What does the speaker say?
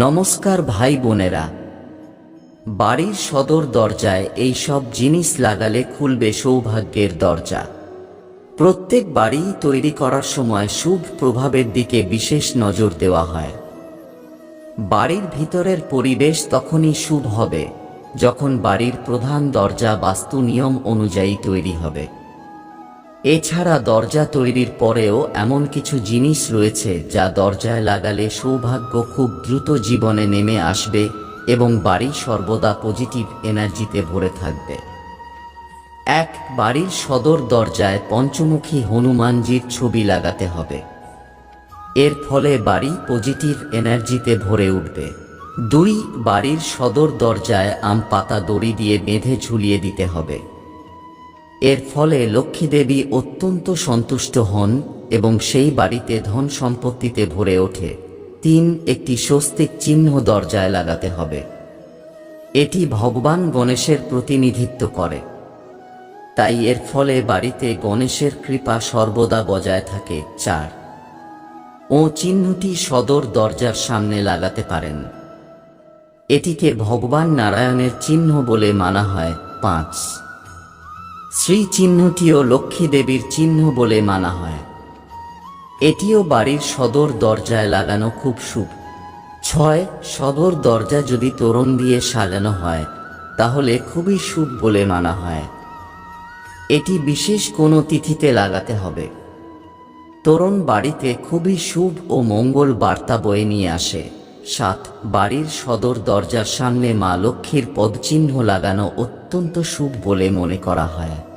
নমস্কার ভাই বোনেরা। বাড়ির সদর দরজায় এই সব জিনিস লাগালে খুলবে সৌভাগ্যের দরজা। প্রত্যেক বাড়ি তৈরি করার সময় শুভ প্রভাবের দিকে বিশেষ নজর দেওয়া হয়। বাড়ির ভিতরের পরিবেশ তখনই শুভ হবে, যখন বাড়ির প্রধান দরজা বাস্তু নিয়ম অনুযায়ী তৈরি হবে। এছাড়া দরজা তৈরির পরেও এমন কিছু জিনিস রয়েছে যা দরজায় লাগালে সৌভাগ্য খুব দ্রুত জীবনে নেমে আসবে এবং বাড়ি সর্বদা পজিটিভ এনার্জিতে ভরে থাকবে। এক বাড়ির সদর দরজায় পঞ্চমুখী হনুমানজির ছবি লাগাতে হবে। এর ফলে বাড়ি পজিটিভ এনার্জিতে ভরে উঠবে। দুই বাড়ির সদর দরজায় আম পাতা দড়ি দিয়ে বেঁধে ঝুলিয়ে দিতে হবে। এর ফলে লক্ষ্মী দেবী অত্যন্ত সন্তুষ্ট হন এবং সেই বাড়িতে ধন সম্পত্তিতে ভরে ওঠে। তিন, একটি স্বস্তিক চিহ্ন দরজায় লাগাতে হবে। এটি ভগবান গণেশের প্রতিনিধিত্ব করে। তাই এর ফলে বাড়িতে গণেশের কৃপা সর্বদা বজায় থাকে। চার, ও চিহ্নটি সদর দরজার সামনে লাগাতে পারেন। এটিকে ভগবান নারায়ণের চিহ্ন বলে মানা হয়। পাঁচ শ্রী চিহ্নটিও লক্ষ্মী দেবীর চিহ্ন বলে মানা হয়। এটিও বাড়ির সদর দরজায় লাগানো খুব শুভ। ছয়, সদর দরজা যদি তোরণ দিয়ে সাজানো হয়, তাহলে খুবই শুভ বলে মানা হয়। এটি বিশেষ কোনো তিথিতে লাগাতে হবে। তোরণ বাড়িতে খুবই শুভ ও মঙ্গল বার্তা বয়ে নিয়ে আসে। সাত, বাড়ির সদর দরজার সামনে মা লক্ষ্মীর পদচিহ্ন লাগানো অত্যন্ত শুভ বলে মনে করা হয়।